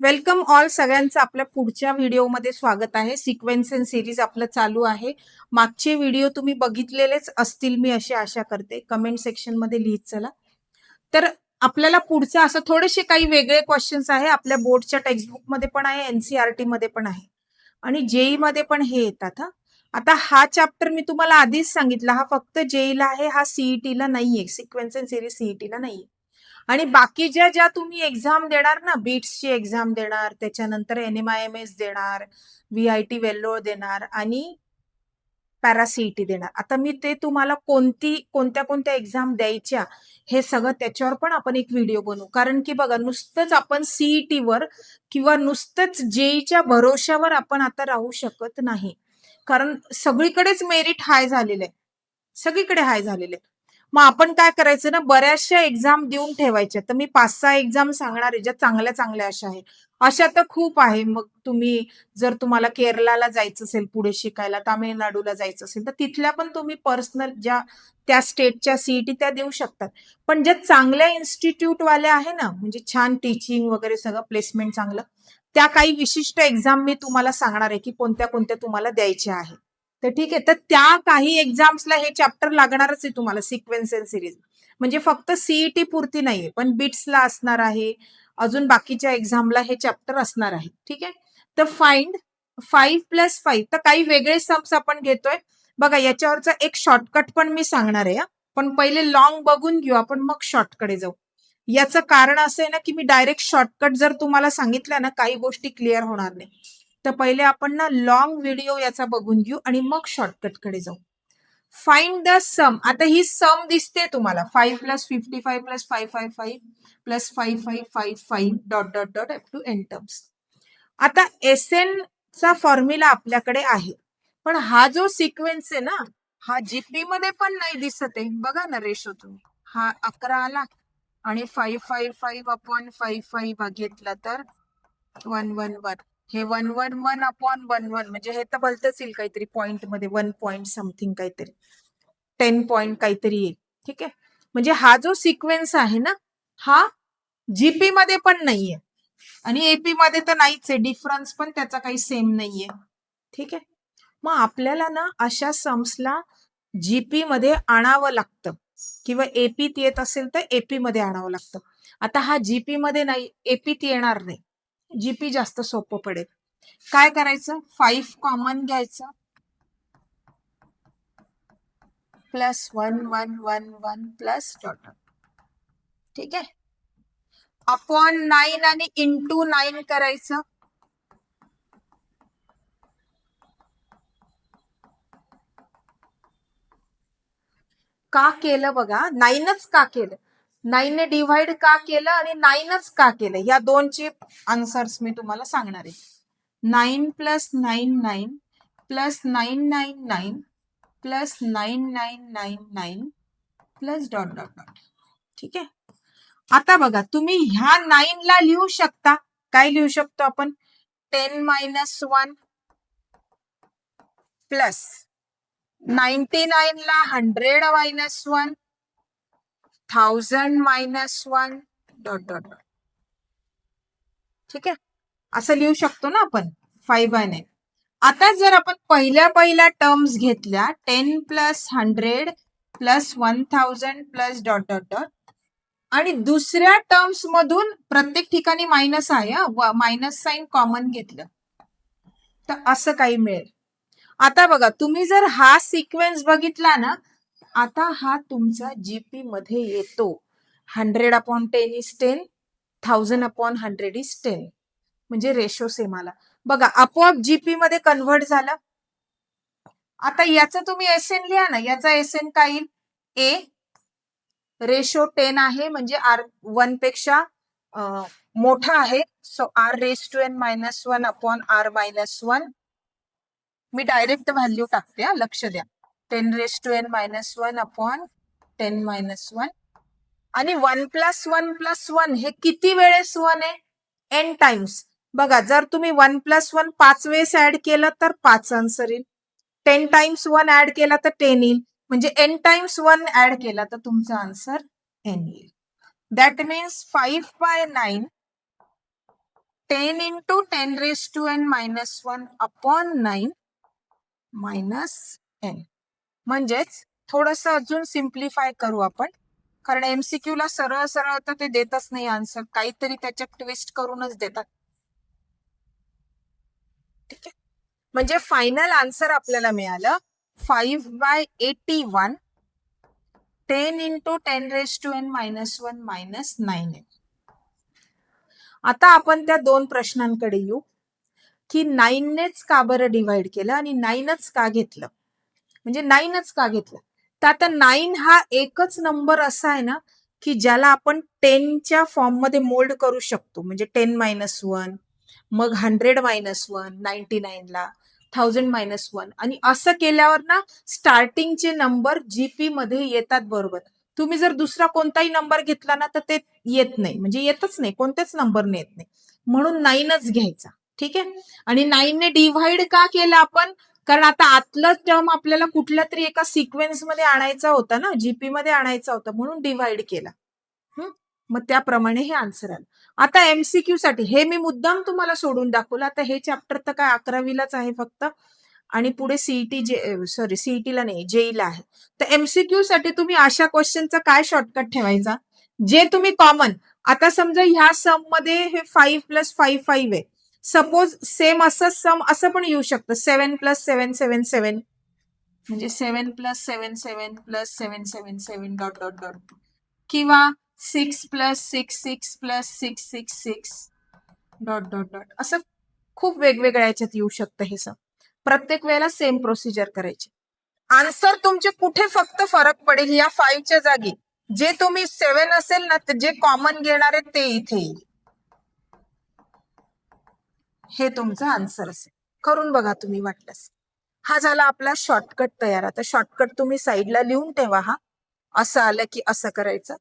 Welcome all सगळ्यांचं आपल्या पुढच्या व्हिडिओमध्ये स्वागत आहे. सिक्वेन्स अँड सिरीज आपलं चालू आहे. मागचे व्हिडिओ तुम्ही बघितलेलेच असतील मी अशी आशा करते. कमेंट सेक्शनमध्ये लिहित चला. तर आपल्याला पुढचं असं थोडेसे काही वेगळे क्वेश्चन्स आहे. आपल्या बोर्डच्या टेक्स्टबुकमध्ये पण आहे एनसीआरटी मध्ये पण आहे. आणि जेई मध्ये पण हे येतात हा. आता हा चॅप्टर मी तुम्हाला आधीच सांगितला. हा फक्त जेईला आहे हा सीईटीला नाहीये. सिक्वेन्स अँड सिरीज सीईटीला नाहीये. आणि बाकीच्या ज्या तुम्ही एक्झाम देणार ना बीट्सची एक्झाम देणार त्याच्यानंतर N M I M S देणार व्ही आय टी वेल्लोळ देणार आणि पॅरासीईटी देणार. आता मी ते तुम्हाला कोणती कोणत्या कोणत्या एक्झाम द्यायच्या हे सगळं त्याच्यावर पण आपण एक व्हिडिओ बनवू. कारण की बघा नुसतंच आपण सीईटी वर किंवा नुसतंच जेईच्या भरोश्यावर आपण आता राहू शकत नाही. कारण सगळीकडेच मेरिट हाय झालेलं आहे. सगळीकडे हाय झालेले आहे. मग आपण काय करायचं ना बऱ्याचशा एक्झाम देऊन ठेवायच्या. तर मी पाच सहा एक्झाम सांगणार आहे ज्या चांगल्या चांगल्या अशा आहेत. अशा तर खूप आहे. मग तुम्ही जर तुम्हाला केरळाला जायचं असेल पुढे शिकायला तामिळनाडूला जायचं असेल तर तिथल्या पण तुम्ही पर्सनल ज्या त्या स्टेटच्या सीईटी त्या देऊ शकतात. पण ज्या चांगल्या इन्स्टिट्यूटवाल्या आहे ना म्हणजे छान टीचिंग वगैरे सगळं प्लेसमेंट चांगलं त्या काही विशिष्ट एक्झाम मी तुम्हाला सांगणार आहे की कोणत्या कोणत्या तुम्हाला द्यायच्या आहेत. तर ठीक आहे. तर त्या काही एक्झाम्सला हे चॅप्टर लागणारच आहे तुम्हाला सिक्वेन्स अँड सिरीज म्हणजे फक्त सीईटी पुरती नाहीये पण बिट्सला असणार आहे. अजून बाकीच्या एक्झामला हे चॅप्टर असणार आहे. ठीक आहे? तर फाइंड फाईव्ह प्लस फाईव्ह तर काही वेगळे सम्स आपण घेतोय. बघा याच्यावरचा एक शॉर्टकट पण मी सांगणार आहे पण पहिले लॉंग बघून घेऊ आपण मग शॉर्टकडे जाऊ. याचं कारण असं आहे ना की मी डायरेक्ट शॉर्टकट जर तुम्हाला सांगितलं ना काही गोष्टी क्लिअर होणार नाही. तर पहिले आपण ना लॉंग व्हिडिओ याचा बघून घेऊ आणि मग शॉर्टकटकडे जाऊ. फाइंड द सम आता ही सम दिसते तुम्हाला. Five plus fifty five plus five five five plus five five five five dot dot dot up to n terms आता एस एन चा फॉर्म्युला आपल्याकडे आहे. पण हा जो सिक्वेन्स आहे ना हा जीपी मध्ये पण नाही दिसत आहे. बघा ना रेशो तुम्ही. हा अकरा आला आणि five five five upon five five घेतला तर वन वन वन हे one one one upon one one म्हणजे हे तर भलतच येईल काहीतरी पॉइंटमध्ये वन पॉइंट समथिंग काहीतरी. टेन पॉइंट काहीतरी येईल. ठीक आहे? म्हणजे हा जो सिक्वेन्स आहे ना हा जीपी मध्ये पण नाहीये. आणि एपी मध्ये तर नाहीच आहे. डिफरन्स पण त्याचा काही सेम नाहीये. ठीक आहे? मग आपल्याला ना अशा सम्सला जीपी मध्ये आणावं लागतं. किंवा एपीत येत असेल तर एपी मध्ये आणावं लागतं. आता हा जीपी मध्ये नाही एपीत येणार नाही. जीपी जास्त सोपं पडेल. काय करायचं? फाईव्ह कॉमन घ्यायचं. Plus one one one one plus dot ठीक आहे? अपॉन नाईन आणि इंटू नाईन करायचं. का केलं बघा? नाईनच का केलं? नाईनने डिव्हाइड का केलं आणि नाईनच का केलं? या दोनचे आन्सर्स मी तुम्हाला सांगणार आहे. Nine plus nine nine plus nine nine nine plus nine nine nine nine plus dot dot dot. ठीक आहे? आता बघा तुम्ही ह्या नाईनला लिहू शकता. काय लिहू शकतो आपण? Ten minus one plus ninety nine ला hundred minus one thousand minus one dot dot dot. ठीक आहे? असं लिहू शकतो ना आपण फाईव्ह बाय नाईन आता जर आपण पहिल्या पहिल्या टर्म्स घेतल्या ten plus hundred plus one thousand plus dot dot dot आणि दुसऱ्या टर्म्स मधून प्रत्येक ठिकाणी मायनस आहे मायनस साईन कॉमन घेतलं. तर असं काही मिळेल. आता बघा तुम्ही जर हा सिक्वेन्स बघितला ना आता हा तुमचा जीपी मध्ये येतो. Hundred upon ten is ten thousand upon hundred is ten म्हणजे रेशो सेम आला. बघा आपोआप जीपी मध्ये कन्व्हर्ट झालं. आता याचं तुम्ही एस एन लिहा ना. याचा एस एन काय येईल? ए रेशो टेन आहे म्हणजे आर वनपेक्षा मोठा आहे. So r raise to n minus one upon r minus one me direct value टाकते लक्ष द्या. Ten raise to n minus one upon ten minus one आणि one plus one plus one हे किती वेळेस वन आहे? एन टाइम्स बघा जर तुम्ही वन प्लस वन पाच वेळेस ऍड केलं तर पाच आन्सर येईल. टेन टाइम्स वन ऍड केला तर टेन येईल. म्हणजे एन टाइम्स वन ऍड केला तर तुमचा आन्सर एन येईल. That means five by nine ten into ten raise to n minus one upon nine minus n म्हणजेच थोडस अजून सिम्प्लिफाय करू आपण. कारण एमसीक्यू ला सरळ सरळ तर ते देतच नाही आन्सर काहीतरी त्याच्यात ट्विस्ट करूनच देतात. ठीक आहे? म्हणजे फायनल आन्सर आपल्याला मिळालं. Five by eighty one ten into ten raise to n minus one minus nine n आता आपण त्या दोन प्रश्नांकडे येऊ. की नाईननेच का बरं डिवाइड केलं आणि नाईनच का घेतलं? म्हणजे नाईनच का घेतलं? तर आता नाईन हा एकच नंबर असा आहे ना की ज्याला आपण टेनच्या फॉर्ममध्ये मोल्ड करू शकतो. म्हणजे टेन मायनस वन मग हंड्रेड मायनस वन नाईन्टी नाईनला थाउजंड मायनस वन. आणि असं केल्यावर ना स्टार्टिंगचे नंबर जीपी मध्ये येतात बरोबर. तुम्ही जर दुसरा कोणताही नंबर घेतला ना तर ते येत नाही. म्हणजे येतच नाही. कोणतेच नंबरने येत नाही. म्हणून नाईनच घ्यायचा. ठीक आहे? आणि नाईनने डिव्हाइड का केलं आपण? कारण आता आतलं टर्म आपल्याला कुठल्या तरी एका सिक्वेन्समध्ये आणायचा होता ना जीपी मध्ये आणायचा होता म्हणून डिव्हाइड केला. मग त्याप्रमाणे हे आन्सर आलं. आता एमसीक्यू साठी हे मी मुद्दाम तुम्हाला सोडून दाखवलं. आता हे चॅप्टर तर काय अकरावीलाच आहे फक्त. आणि पुढे सीईटी जे सॉरी सीईटीला नाही जेईला आहे. तर एमसीक्यू साठी तुम्ही अशा क्वेश्चनचा काय शॉर्टकट ठेवायचा? जे तुम्ही कॉमन आता समजा ह्या सममध्ये हे फाईव्ह प्लस फाईव्ह फाईव्ह आहे. सपोज सेम असं सम असं पण येऊ शकतं. सेवन प्लस सेवन सेवन सेवन म्हणजे seven plus seven seven plus seven seven seven dot dot dot किंवा six plus six six plus six six six dot dot dot असं खूप वेगवेगळ्या याच्यात येऊ शकतं हे सम प्रत्येक वेळेला सेम प्रोसिजर करायची. आन्सर तुमचे कुठे फक्त फरक पडेल या फाईव्हच्या जागी. जे तुम्ही सेवन असेल ना जे कॉमन घेणार आहे ते इथे येईल. हे तुमचं आन्सर असेल. करून बघा तुम्ही वाटल्यास हा झाला आपला शॉर्टकट तयार. आता शॉर्टकट तुम्ही साईडला लिहून ठेवा हा. असं आलं की असं करायचं.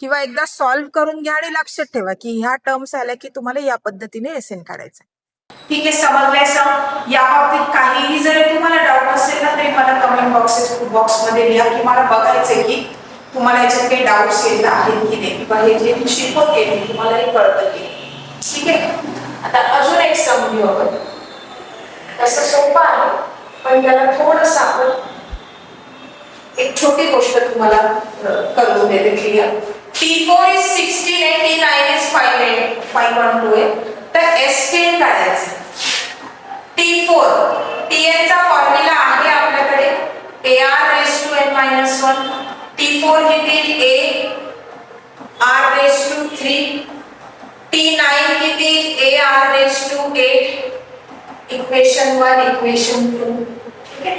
किंवा एकदा सॉल्व्ह करून घ्या आणि लक्षात ठेवा की ह्या टर्म्स आल्या की तुम्हाला या पद्धतीने एस एन काढायचं ठीक आहे समजलंय सम या बाबतीत काहीही जरी तुम्हाला डाऊट असेल ना तरी मला कमेंट बॉक्सेस बॉक्समध्ये लिहा की मला बघायचंय की तुम्हाला याच्यात काही डाऊट्स येत आहेत की नाही. किंवा हे जे शिकवते तुम्हाला हे कळतं की ठीक आहे आता अजून एक सम घेऊ आपण. तसं सोपं आहे पण त्याला थोडस आपण एक छोटी गोष्ट तुम्हाला करून देते clear t four is sixteen आहे टी नाईन इज फाईव्ह आहे फाईव्ह वन टू आहे. तर एस टेन काढायचं टी फोर टी एन चा फॉर्म्युला आहे आपल्याकडे. A r raise to n minus one t four घेतील a r raise to three t nine किती a r raise to eight equation one equation two ठीक आहे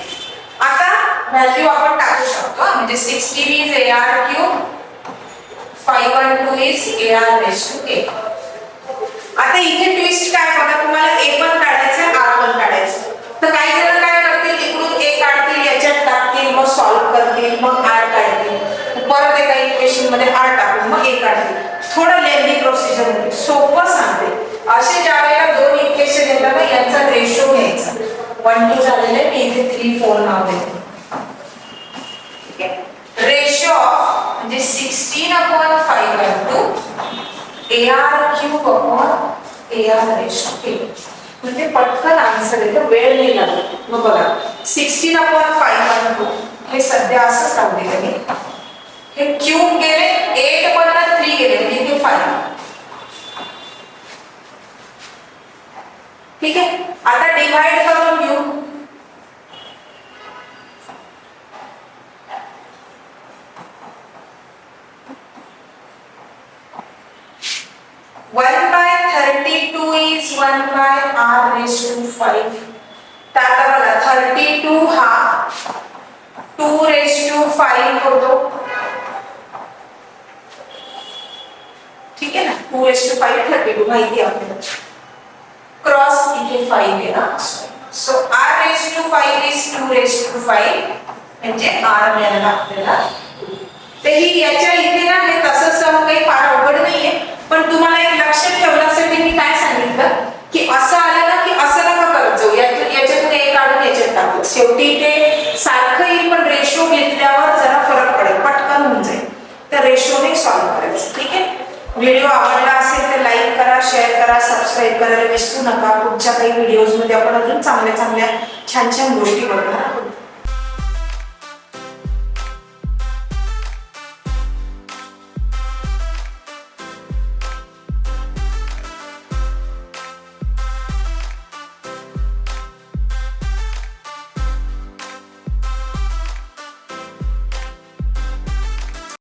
आता value आपण टाकू शकतो. म्हणजे म्हणजे sixty is a r cube five one two is a r raise to eight आता इथे ट्विस्ट काय बघा. तुम्हाला ए पण काढायचं आर पण काढायचं तर काही जण काय करतील? इकडून ए काढतील याच्यात टाकतील मग सॉल्व्ह करतील मग आर काढतील. परत एका इक्वेशनमध्ये आर टाकून मग ए काढतील. थोडं लेंदी प्रोसिजर होते सोपं सांगते असे ज्या वेळेला दोन इक्वेशन येतात ना यांचा रेशो घ्यायचा वन टू झालेले मी इथे थ्री फोर नाव देते. रेशो ऑफ म्हणजे sixteen upon five by two a r cube upon a r ratio म्हणजे पटकन आन्सर येतो वेळ नाही लागत मग बघा sixteen upon five by two हे सध्या असंच राहू आहे मी हे क्यूब गेले एट मधनं थ्री गेले म्हणजे फाईव्ह ठीक आहे आता डिवाइड करून घेऊ one by thirty two is one by r raise to five तर आता थर्टी टू हा टू रेस टू फाईव्ह होतो ठीक आहे ना? Two raise to five thirty two माहिती आपल्याला क्रॉस इथे फाईव्ह आहे ना? So r raise to five is two raise to five म्हणजे आर मिळाला आपल्याला. ते ही याच्या इथे ना हे तसं सर्व काही फार अवघड नाहीये. पण तुम्हाला एक लक्षात ठेवण्यासाठी मी काय सांगितलं? की असं 잔참 놀기걸로